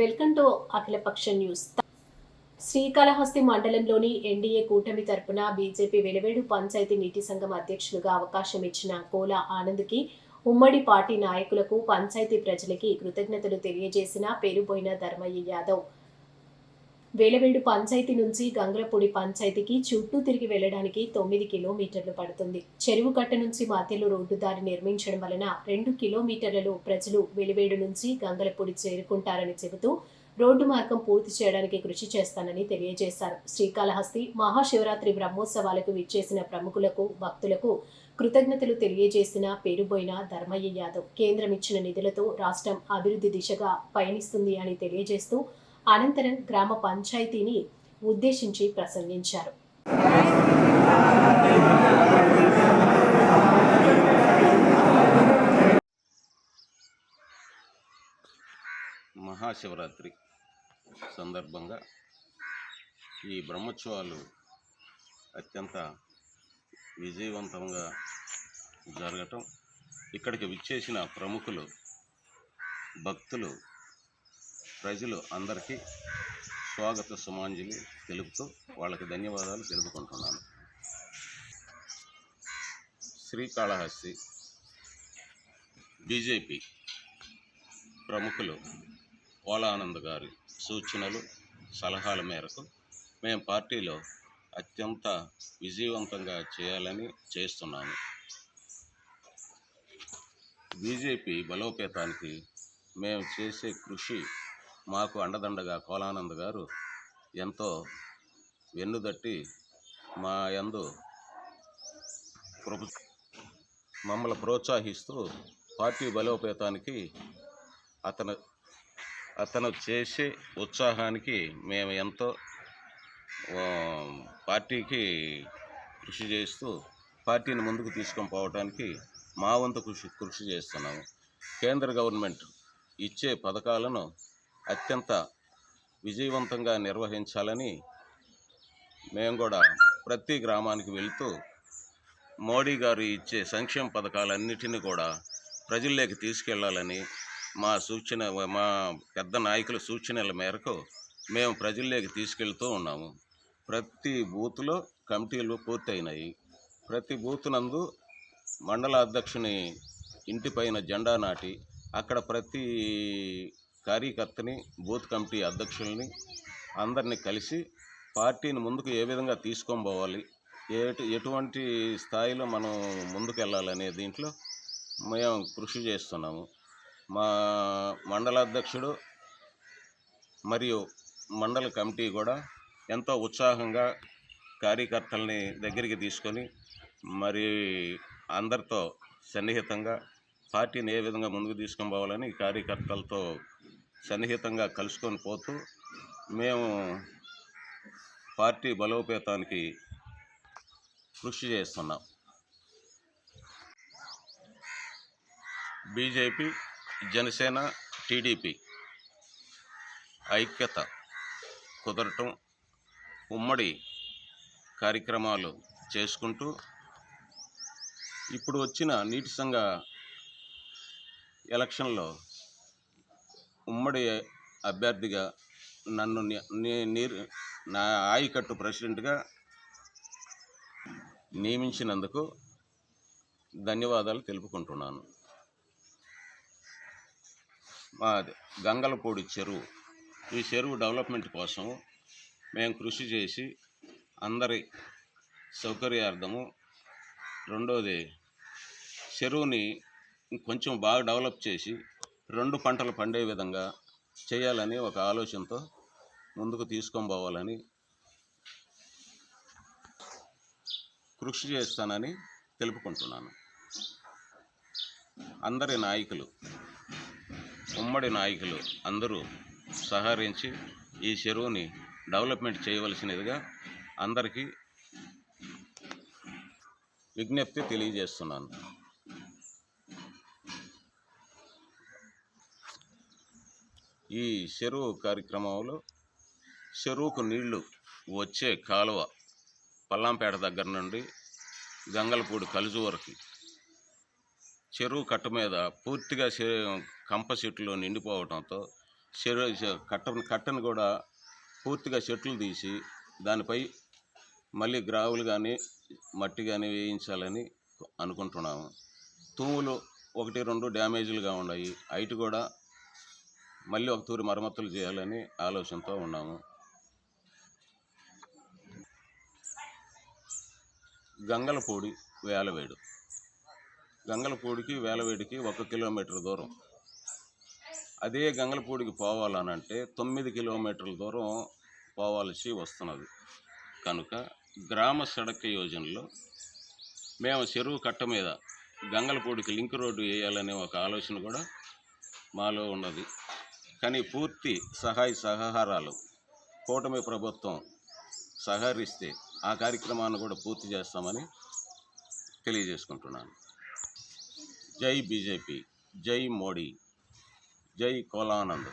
Welcome to Akhilapaksha news. Srikalahasti మండలంలోని NDA కూటమి తరపున బీజేపీ వెలివేడు పంచాయతీ నీటి సంఘం అధ్యక్షులుగా అవకాశం ఇచ్చిన కోల ఆనంద్కి ఉమ్మడి పార్టీ నాయకులకు పంచాయతీ ప్రజలకి కృతజ్ఞతలు తెలియజేసిన పేరుపోయిన ధర్మయ్య యాదవ్. వేలవేడు పంచాయతీ నుంచి గంగలపూడి పంచాయతీకి చుట్టూ తిరిగి వెళ్ళడానికి తొమ్మిది కిలోమీటర్లు పడుతుంది. చెరువు కట్ట నుంచి మధ్యలో రోడ్డు దారి నిర్మించడం వలన రెండు కిలోమీటర్లలో ప్రజలు వెలివేడు నుంచి గంగలపూడి చేరుకుంటారని చెబుతూ రోడ్డు మార్గం పూర్తి చేయడానికి కృషి చేస్తానని తెలియజేశారు. శ్రీకాళహస్తి మహాశివరాత్రి బ్రహ్మోత్సవాలకు విచ్చేసిన ప్రముఖులకు భక్తులకు కృతజ్ఞతలు తెలియజేసిన పేరుబోయిన ధర్మయ్య యాదవ్ కేంద్రం ఇచ్చిన నిధులతో రాష్ట్రం అభివృద్ధి దిశగా పయనిస్తుంది అని తెలియజేస్తూ అనంతరం గ్రామ పంచాయతీని ఉద్దేశించి ప్రసంగించారు. మహాశివరాత్రి సందర్భంగా ఈ బ్రహ్మోత్సవాలు అత్యంత విజయవంతంగా జరగటం ఇక్కడికి విచ్చేసిన ప్రముఖులు భక్తులు ప్రజలు అందరికీ స్వాగత సుమాంజలి తెలుపుతూ వాళ్ళకి ధన్యవాదాలు తెలుపుకుంటున్నాను. శ్రీకాళహస్తి బీజేపీ ప్రముఖులు ఓలానంద్ గారి సూచనలు సలహాల మేరకు మేము పార్టీలో అత్యంత విజయవంతంగా చేయాలని చేస్తున్నాము. బీజేపీ బలోపేతానికి మేము చేసే కృషి మాకు అండదండగా కోలానంద్ గారు ఎంతో వెన్నుదట్టి మా యందు ప్రభు మమ్మల్ని ప్రోత్సహిస్తూ పార్టీ బలోపేతానికి అతను అతను చేసే ఉత్సాహానికి మేము ఎంతో పార్టీకి కృషి చేస్తూ పార్టీని ముందుకు తీసుకొని పోవడానికి మా వంతు కృషి కృషి చేస్తున్నాము. కేంద్ర గవర్నమెంట్ ఇచ్చే పథకాలను అత్యంత విజయవంతంగా నిర్వహించాలని మేము కూడా ప్రతి గ్రామానికి వెళుతూ మోడీ గారు ఇచ్చే సంక్షేమ పథకాలన్నిటిని కూడా ప్రజల్లోకి తీసుకెళ్ళాలని మా సూచన మా పెద్ద నాయకుల సూచనల మేరకు మేము ప్రజల్లోకి తీసుకెళ్తూ ఉన్నాము. ప్రతి బూత్లో కమిటీలు పూర్తయినాయి. ప్రతి బూత్ నందు మండల అధ్యక్షుని ఇంటిపైన జెండా నాటి అక్కడ ప్రతి కార్యకర్తని బూత్ కమిటీ అధ్యక్షుల్ని అందరినీ కలిసి పార్టీని ముందుకు ఏ విధంగా తీసుకొని పోవాలి ఎటు ఎటువంటి స్థాయిలో మనం ముందుకెళ్ళాలనే దీంట్లో మేము కృషి చేస్తున్నాము. మా మండల అధ్యక్షుడు మరియు మండల కమిటీ కూడా ఎంతో ఉత్సాహంగా కార్యకర్తల్ని దగ్గరికి తీసుకొని మరి అందరితో సన్నిహితంగా పార్టీని ఏ విధంగా ముందుకు తీసుకొని పోవాలని కార్యకర్తలతో సన్నిహితంగా కలుసుకొని పోతూ మేము పార్టీ బలోపేతానికి కృషి చేస్తున్నాం. బీజేపీ జనసేన టీడీపీ ఐక్యత కుదరటం ఉమ్మడి కార్యక్రమాలు చేసుకుంటూ ఇప్పుడు వచ్చిన నీటి సంఘ ఎలక్షన్లో ఉమ్మడి అభ్యర్థిగా నన్ను నా ఆయకట్టు ప్రెసిడెంట్గా నియమించినందుకు ధన్యవాదాలు తెలుపుకుంటున్నాను. మా గంగలపూడి చెరువు. ఈ చెరువు డెవలప్మెంట్ కోసం మేము కృషి చేసి అందరి సౌకర్యార్థము రెండోది చెరువుని కొంచెం బాగా డెవలప్ చేసి రెండు పంటలు పండే విధంగా చేయాలని ఒక ఆలోచనతో ముందుకు తీసుకొని పోవాలని కృషి చేస్తానని తెలుపుకుంటున్నాను. అందరి నాయకులు ఉమ్మడి నాయకులు అందరూ సహకరించి ఈ చెరువుని డెవలప్మెంట్ చేయవలసినదిగా అందరికీ విజ్ఞప్తి తెలియజేస్తున్నాను. ఈ చెరువు కార్యక్రమంలో చెరువుకు నీళ్ళు వచ్చే కాలువ పల్లంపేట దగ్గర నుండి గంగలపూడి కలుజు వరకు. చెరువు కట్ట మీద పూర్తిగా కంప చెట్లు నిండిపోవడంతో చెరువు కట్టను కట్టను కూడా పూర్తిగా చెట్లు తీసి దానిపై మళ్ళీ గ్రావులు కానీ మట్టి కానీ వేయించాలని అనుకుంటున్నాము. తూములు ఒకటి రెండు డ్యామేజీలుగా ఉన్నాయి. హైట్ కూడా మళ్ళీ ఒక తూరి మరమ్మతులు చేయాలని ఆలోచనతో ఉన్నాము. గంగలపూడి వేలవేడు. గంగలపూడికి వేలవేడికి ఒక కిలోమీటర్ దూరం. అదే గంగలపూడికి పోవాలనంటే తొమ్మిది కిలోమీటర్ల దూరం పోవాల్సి వస్తున్నది. కనుక గ్రామ సడక్ యోజనలో మేము చెరువు కట్ట మీద గంగలపూడికి లింక్ రోడ్డు వేయాలనే ఒక ఆలోచన కూడా మాలో ఉన్నది. కానీ పూర్తి సహాయ సహకారాలు కూటమి ప్రభుత్వం సహకరిస్తే ఆ కార్యక్రమాన్ని కూడా పూర్తి చేస్తామని తెలియజేసుకుంటున్నాను. జై బీజేపీ జై మోడీ జై కోలానంద్.